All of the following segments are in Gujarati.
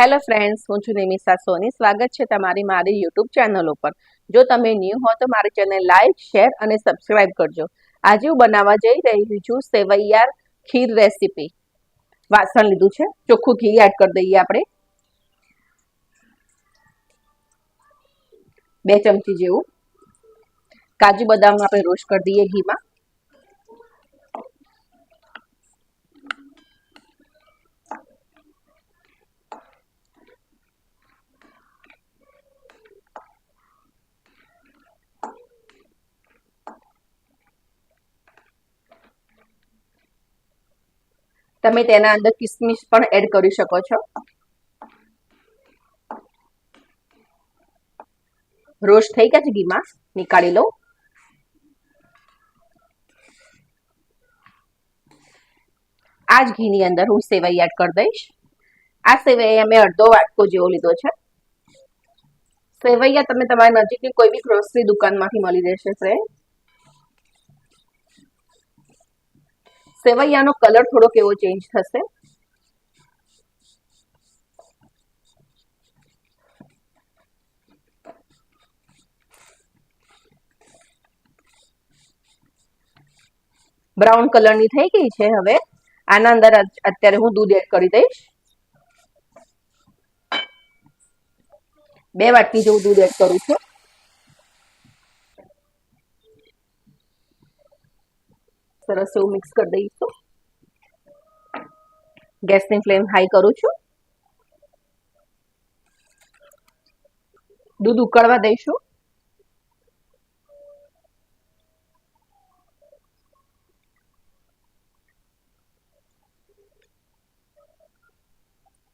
હેલો ફ્રેન્ડ્સ, હું છું નિમિષા સોની. સ્વાગત છે તમારી મારી યુટ્યુબ ચેનલ ઉપર. જો તમે ન્યૂ હો તો મારી ચેનલ લાઈક, શેર અને સબસ્ક્રાઇબ કરજો. આજે હું બનાવવા જઈ રહી છું સેવૈયાર ખીર રેસીપી. વાસણ લીધું છે. ચોખ્ખું ઘી એડ કરી દઈએ આપણે. બે ચમચી જેવું. કાજુ બદામ આપણે રોસ્ટ કરી દઈએ ઘીમાં. તમે તેના અંદર કિસમિસ પણ એડ કરી શકો છો. રોસ્ટ થઈ ગયા છે ઘીમાં, નીકાળી લો આ જ ઘીની અંદર હું સેવઈ એડ કરી દઈશ. આ સેવૈયા મેં અડધો વાટકો જેવો લીધો છે. સેવૈયા તમે તમારી નજીકની કોઈ બી ગ્રોસરી દુકાનમાંથી મળી રહેશે ફ્રેન્ડ સેવૈયાનો કલર થોડોક એવો ચેન્જ થશે? બ્રાઉન કલરની થઈ ગઈ છે હવે. આના અંદર અત્યારે હું દૂધ એડ કરી દઈશ. બે વાટકી જેવું દૂધ એડ કરું છું. સરસ એવું મિક્સ કરી દઈશું ગેસની ફ્લેમ હાઈ કરું છું દૂધ ઉકળવા દઈશું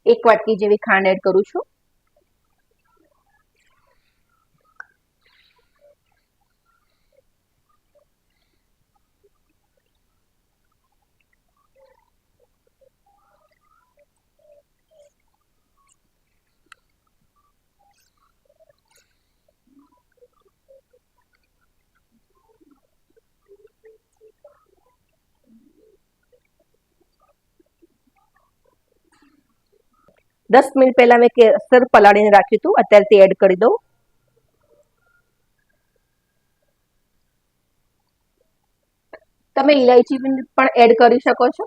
એક વાટકી જેવી ખાંડ એડ કરું છું દસ મિનિટ પહેલા મેં કેસર પલાળીને રાખ્યું હતું અત્યારે એડ કરી દઉં. તમે ઇલાયચી પણ એડ કરી શકો છો.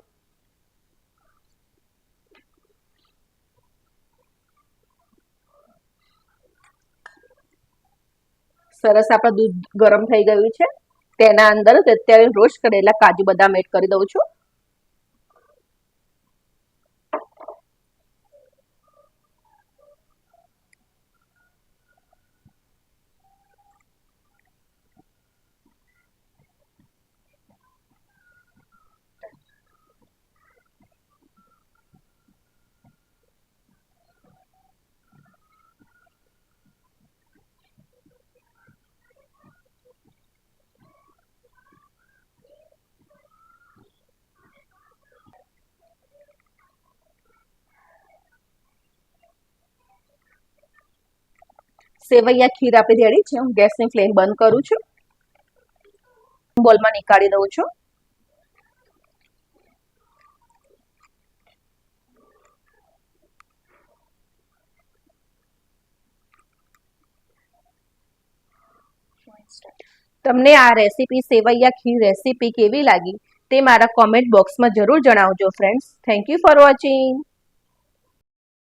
સરસ આપણા દૂધ ગરમ થઈ ગયું છે. તેના અંદર અત્યારે રોસ્ટ કરેલા કાજુ બદામ એડ કરી દઉં છું. સેવૈયા ખીર આપી દેડી છે. હું ગેસની ફ્લેમ બંધ કરું છું. બોલમાં નીકાળી દઉં છું. તમને આ રેસીપી સેવૈયા ખીર રેસીપી કેવી લાગી તે મારા કોમેન્ટ બોક્સમાં જરૂર જણાવજો friends thank you for watching